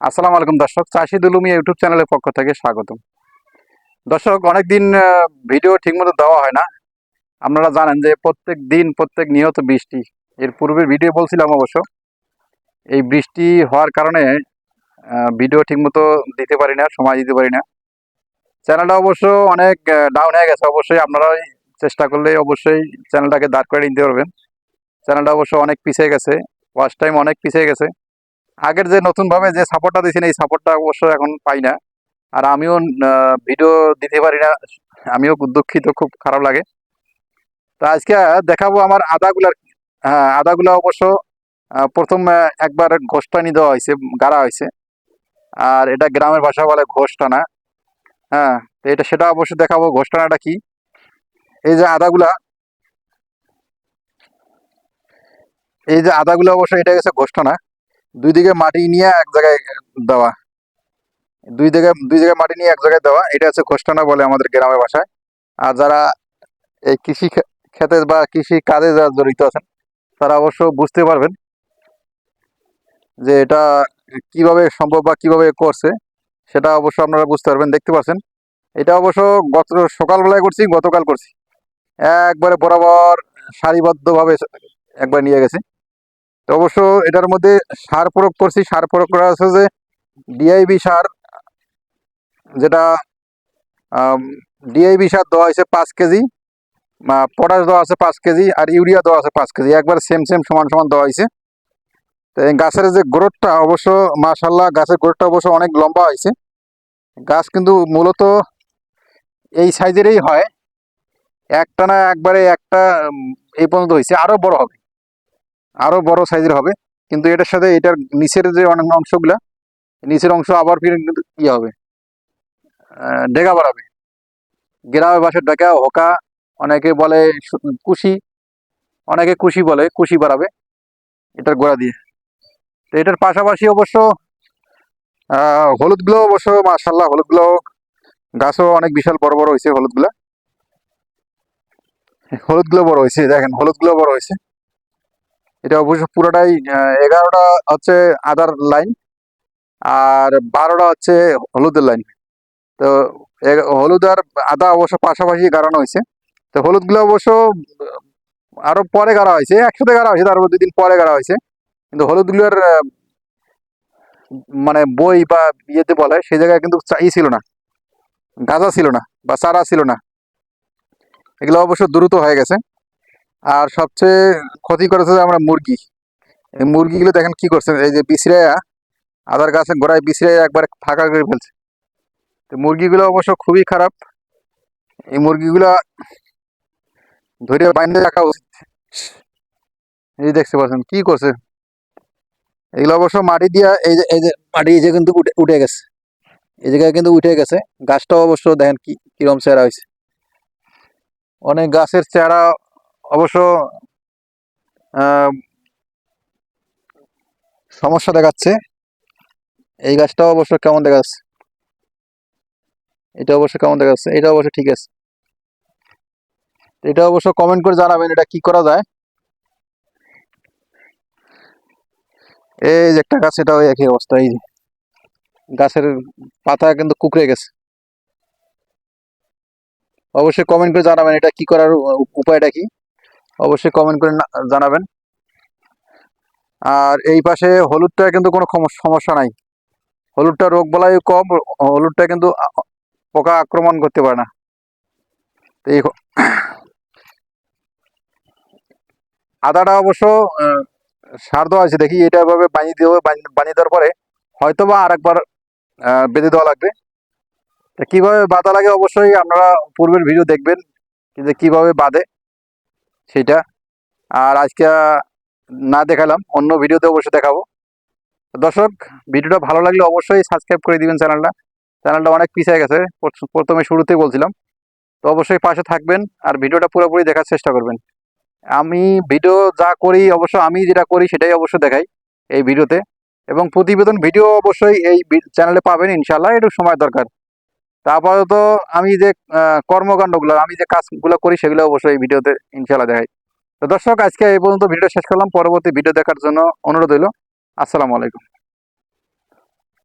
আসসালামু আলাইকুম দর্শক চাষি দুলুমি ইউটিউব চ্যানেলের পক্ষ থেকে স্বাগতম। দর্শক, অনেকদিন ভিডিও ঠিকমতো দেওয়া হয় না। আপনারা জানেন যে প্রত্যেক দিন প্রত্যেক নিয়ত বৃষ্টি। এর পূর্বের ভিডিও বলছিলাম অবশ্য। এই বৃষ্টি হওয়ার কারণে ভিডিও ঠিকমতো দিতে পারি না, সময় দিতে পারি না। চ্যানেলটা অবশ্য অনেক ডাউন হয়ে গেছে। অবশ্যই আপনারাই চেষ্টা করলে অবশ্যই চ্যানেলটাকে দাঁড় করে নিতে পারবেন। চ্যানেলটা অবশ্য অনেক পিছিয়ে গেছে। ওয়াচ টাইম অনেক পিছিয়ে গেছে। আগের যে নতুনভাবে যে সাপোর্টটা দিয়েছেন, এই সাপোর্টটা অবশ্য এখন পাই না। আর আমিও ভিডিও দিতে পারি না। আমিও দুঃখিত, খুব খারাপ লাগে। তা আজকে দেখাবো আমার আদাগুলার হ্যাঁ আদাগুলা অবশ্য প্রথম একবার ঘোষটানি দেওয়া হয়েছে, গাড়া হয়েছে। আর এটা গ্রামের ভাষা বলে ঘোষটানা। হ্যাঁ তো এটা, সেটা অবশ্য দেখাবো ঘোষটানাটা কি। এই যে আদাগুলা। এই যে আদাগুলো অবশ্য, এটা গেছে ঘোষটানা। দুই দিকে মাটি নিয়ে এক জায়গায় দেওয়া। দুই দিকে, দুই জায়গায় মাটি নিয়ে এক জায়গায় দেওয়া, এটা হচ্ছে ঘোষটানা বলে আমাদের গ্রামের ভাষায়। আর যারা এই কৃষি খেতে বা কৃষি কাজে যারা জড়িত আছেন, তারা অবশ্য বুঝতে পারবেন যে এটা কীভাবে সম্ভব বা কীভাবে করছে, সেটা অবশ্য আপনারা বুঝতে পারবেন, দেখতে পাচ্ছেন এটা অবশ্য গত সকালবেলায় করছি, গতকাল করছি। একবারে বরাবর সারিবদ্ধভাবে একবার নিয়ে গেছি। তো অবশ্য এটার মধ্যে সার প্রয়োগ করছি। সার প্রয়োগ করা আছে যে ডিআইবি সার, যেটা ডিআইবি সার দেওয়া হয়েছে পাঁচ কেজি পটাশ দেওয়া আছে পাঁচ কেজি আর ইউরিয়া দেওয়া আছে পাঁচ কেজি। একবার সেম সেম সমান সমান দেওয়া হয়েছে। তো এই গাছের যে গ্রোথটা অবশ্য মাশাল্লাহ গাছের গ্রোথটা অবশ্য অনেক লম্বা হয়েছে। গাছ কিন্তু মূলত এই সাইজেরই হয়। একটা না একবারে একটা এই পর্যন্ত হয়েছে। আরও বড় হবে। আরও বড় সাইজের হবে। কিন্তু এটার সাথে এটার নিচের যে অনেক অংশগুলা, নিচের অংশ আবার ফিরে কিন্তু কি হবে। ডেগা বাড়াবে। গ্রামের বাসার ডেকা হকা, অনেকে বলে কুশি, অনেকে কুশি বলে, কুশি বাড়াবে এটার গোড়া দিয়ে। তো এটার পাশাপাশি অবশ্য হলুদগুলো অবশ্য মাশাল্লাহ হলুদগুলো গাছও অনেক বিশাল বড় বড় হয়েছে হলুদগুলা হলুদগুলো বড় হয়েছে দেখেন হলুদগুলো বড় হয়েছে এটা অবশ্য পুরোটাই এগারোটা হচ্ছে আদার লাইন আর বারোটা হচ্ছে হলুদের লাইন তো হলুদ আর আদা অবশ্য পাশাপাশি গাড়ানো হয়েছে। তো হলুদগুলো অবশ্য আরও পরে গাড়া হয়েছে, একসাথে গাড়া হয়েছে তারপর দুদিন পরে গাড়া হয়েছে। কিন্তু হলুদগুলোর মানে বই বা ইয়েতে বলে, সেই জায়গায় কিন্তু চাই ছিল না, গাঁজা ছিল না বা চারা ছিল না। এগুলো অবশ্য দ্রুত হয়ে গেছে। আর সবচেয়ে ক্ষতি করেছে আমরা মুরগি। এই মুরগিগুলো দেখেন কি করছে এই যে বিছড়াইয়া আদার গাছের গোড়ায় বিছড়াইয়া একবার ফাঁকা করে ফেলছে। তো মুরগিগুলো অবশ্য খুবই খারাপ। এই মুরগিগুলো ধরে বাইন্দে রাখা উচিত। এই দেখতে পাচ্ছেন, কি করছে? এগুলো অবশ্য মাটি দিয়া, এই যে এই যে মাটি এই যে কিন্তু উঠে উঠে গেছে। এই জায়গায় কিন্তু উঠে গেছে। গাছটাও অবশ্য দেখেন কি, কিরম চেহারা হয়েছে। অনেক গাছের চেহারা অবশ্য সমস্যা দেখাচ্ছে। এই গাছটাও অবশ্য কেমন দেখা যাচ্ছে এটা অবশ্য কেমন দেখা যাচ্ছে এটা অবশ্য ঠিক আছে। এটা অবশ্য কমেন্ট করে জানাবেন এটা কি করা যায়। এই যে একটা গাছ, এটাও একই অবস্থা, এই গাছের পাতা কিন্তু কুকড়ে গেছে। অবশ্যই কমেন্ট করে জানাবেন এটা কি করার উপায়টা কি। অবশ্যই কমেন্ট করে জানাবেন। আর এই পাশে হলুদটা কিন্তু কোনো সমস্যা নাই। হলুদটা রোগ বলাই কম, হলুদটা কিন্তু পোকা আক্রমণ করতে পারে না। এই আদাটা অবশ্য সার দেওয়া আছে দেখি এটা এভাবে বানিয়ে দেবো বানিয়ে দেওয়ার পরে হয়তো বা আরেকবার বেঁধে দেওয়া লাগবে। কীভাবে বাঁধা লাগে অবশ্যই আপনারা পূর্বের ভিডিও দেখবেন, যে কীভাবে বাঁধে। সেটা আর আজকে, না দেখালাম, অন্য ভিডিওতে অবশ্যই দেখাবো। দর্শক, ভিডিওটা ভালো লাগলে অবশ্যই সাবস্ক্রাইব করে দিবেন চ্যানেলটা। চ্যানেলটা অনেক পিছিয়ে গেছে প্রথমে শুরুতেই বলছিলাম। তো অবশ্যই পাশে থাকবেন আর ভিডিওটা পুরোপুরি দেখার চেষ্টা করবেন। আমি ভিডিও যা করি, অবশ্য আমি যেটা করি, সেটাই অবশ্য দেখাই এই ভিডিওতে। এবং প্রতিবেদন, ভিডিও অবশ্যই এই চ্যানেলে পাবেন ইনশাল্লাহ একটু সময় দরকার। আপাতত আমি যে কর্মকাণ্ডগুলো, আমি যে কাজগুলো করি সেগুলো অবশ্যই ভিডিওতে ইনশাল্লাহ দেখাই। তো দর্শক, আজকে এই পর্যন্ত ভিডিও শেষ করলাম। পরবর্তী ভিডিও দেখার জন্য অনুরোধ হইল আসসালামু আলাইকুম।